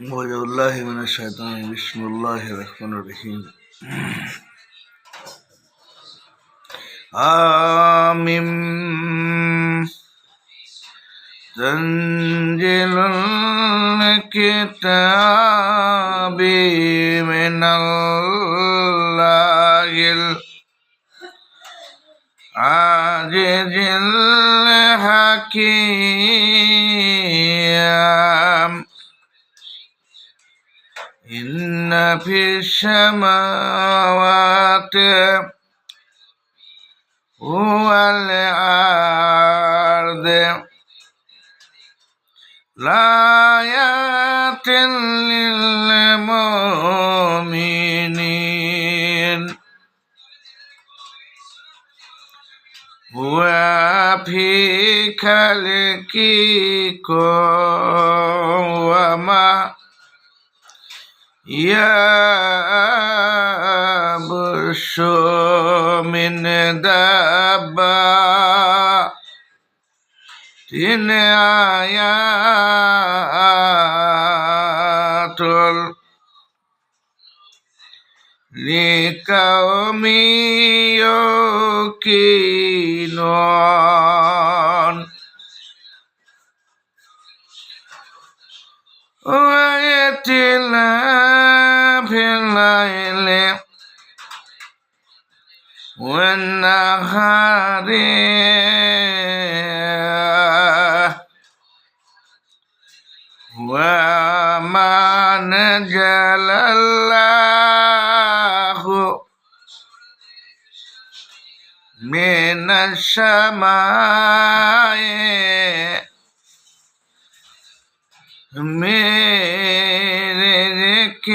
أعوذ بالله من الشيطان بسم الله الرحمن الرحيم آمين تنزيل الكتاب من الله العزيز الحكيم إن في السماوات والأرض لآيات للمؤمنين وفي خلقكم وما يبش من دابة إن آيات لقوم يوقنون الليل والنهار وما نجل الله من السماء من رزق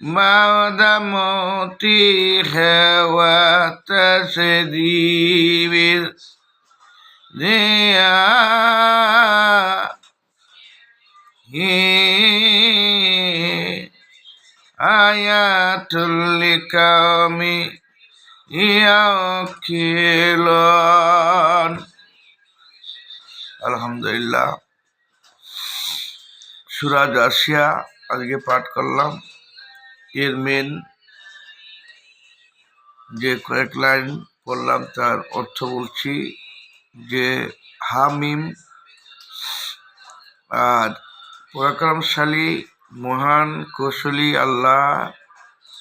بعد موتها وتسريب الرياح آيات لقوم يوقنون আলহামদুলিল্লাহ সুরাজ আসিয়া আজকে পাঠ করলাম এর মেন যে কয়েক লাইন পড়লাম তার অর্থ বলছি যে হামিম আর পরাক্রমশালী, মহান, কৌশলী আল্লাহ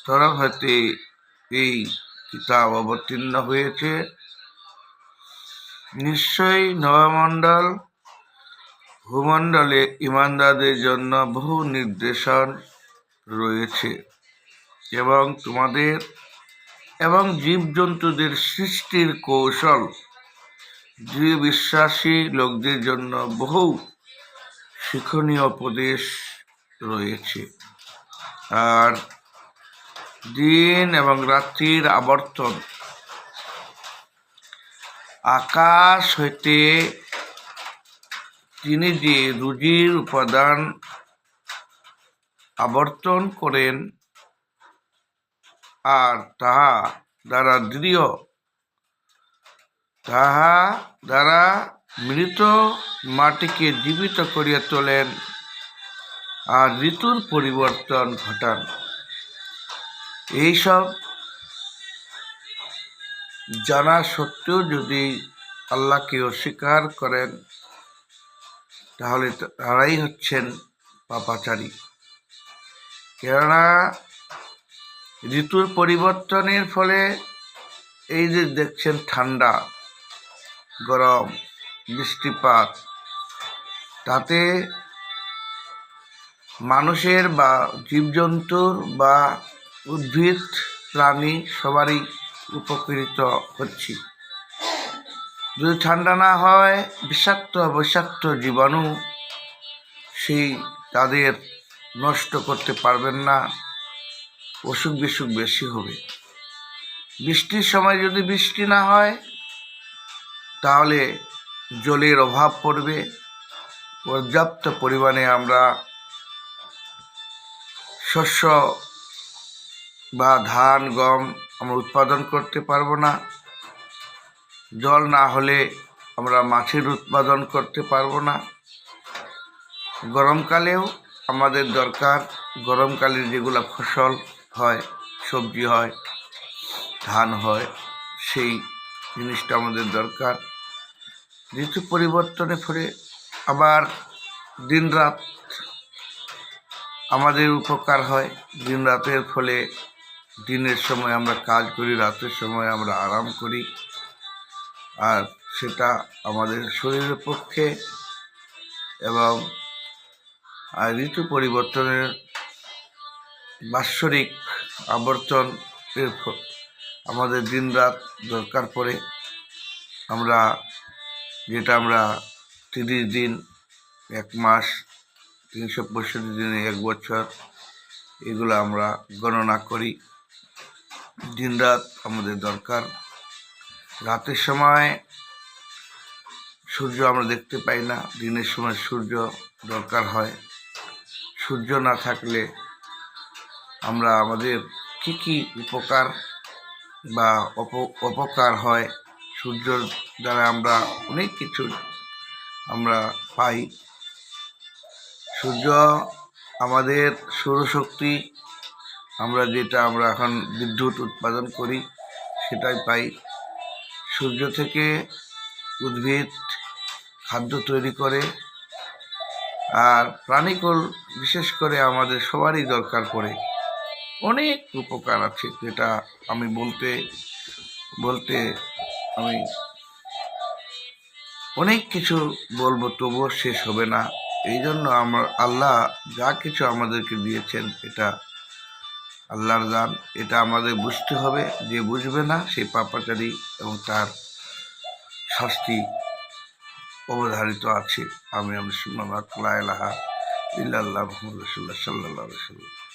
তরফ হতে এই কিতাব অবতীর্ণ হয়েছে। নিশ্চয়ই নবমণ্ডল, ভূমণ্ডলে ইমানদারদের জন্য বহু নির্দেশন রয়েছে। এবং তোমাদের এবং জীবজন্তুদের সৃষ্টির কৌশল। দৃঢ় বিশ্বাসী লোকদের জন্য বহু শিক্ষণীয় উপদেশ রয়েছে। আর দিন এবং রাত্রির আবর্তন। আকাশ হইতে তিনি যে রুজির উপাদান আবর্তন করেন আর তাহা দ্বারা দৃঢ়। তাহা দ্বারা মৃত মাটিকে জীবিত করিয়া তোলেন আর ঋতুর পরিবর্তন ঘটান। এইসব জানা সত্ত্বেও যদি আল্লাহকে অস্বীকার করেন, তাহলে তারাই হচ্ছেন পাপাচারী। কেননা ঋতুর পরিবর্তনের ফলে এই যে দেখছেন ঠান্ডা, গরম, বৃষ্টিপাত, তাতে মানুষের বা জীবজন্তুর বা উদ্ভিদ, প্রাণী সবারই উপকৃত হচ্ছি। যদি ঠান্ডা না হয়, বিষাক্ত বিষাক্ত জীবাণু সেই তাদের নষ্ট করতে পারবেন না। অসুখ বিসুখ বেশি হবে। বৃষ্টির সময় যদি বৃষ্টি না হয়, তাহলে জলের অভাব পড়বে। পর্যাপ্ত পরিমাণে আমরা শস্য বা ধান, গম আমরা উৎপাদন করতে পারব না। জল না হলে আমরা মাছের উৎপাদন করতে পারব না। গরমকালেও আমাদের দরকার গরমকালে যেগুলো ফসল হয়, সবজি হয়, ধান হয়, সেই জিনিসটা আমাদের দরকার। ঋতু পরিবর্তনের ফলে আবার দিন রাত আমাদের উপকার হয়। দিন রাতের ফলে দিনের সময় আমরা কাজ করি, রাতের সময় আমরা আরাম করি। আর সেটা আমাদের শরীরের পক্ষে এবং ঋতু পরিবর্তনের বাৎসরিক আবর্তন এর আমাদের দিন রাত দরকার পড়ে। আমরা, যেটা আমরা তিরিশ দিন, এক মাস, তিনশো পঁয়ষট্টি দিনে এক বছর, এগুলো আমরা গণনা করি। দিন রাত আমাদের দরকার। রাতের সময় সূর্য আমরা দেখতে পাই না, দিনের সময় সূর্য দরকার হয়। সূর্য না থাকলে আমরা আমাদের কি কি উপকার বা অপ, অপকার হয়, সূর্যর দ্বারা আমরা অনেক কিছু আমরা পাই। সূর্য আমাদের সৌরশক্তি, আমরা যেটা আমরা এখন বিদ্যুৎ উৎপাদন করি, সেটাই পাই। সূর্য থেকে উদ্ভিদ, খাদ্য তৈরি করে, আর প্রাণীকুল বিশেষ করে আমাদের সবারই দরকার পড়ে। অনেক উপকার আছে যেটা আমি বলতে বলতে আমি অনেক কিছু বলব, তবুও শেষ হবে না। এই জন্য আমার আল্লাহ যা কিছু আমাদেরকে দিয়েছেন, এটা আল্লাহর দান। এটা আমাদের বুঝতে হবে, যে বুঝবে না সেই পাপাচারী এবং তার শাস্তি অবধারিত আছে। আমি আমি রাসূলুল্লাহ সাল্লাল্লাহু আলাইহি ওয়াসাল্লাম।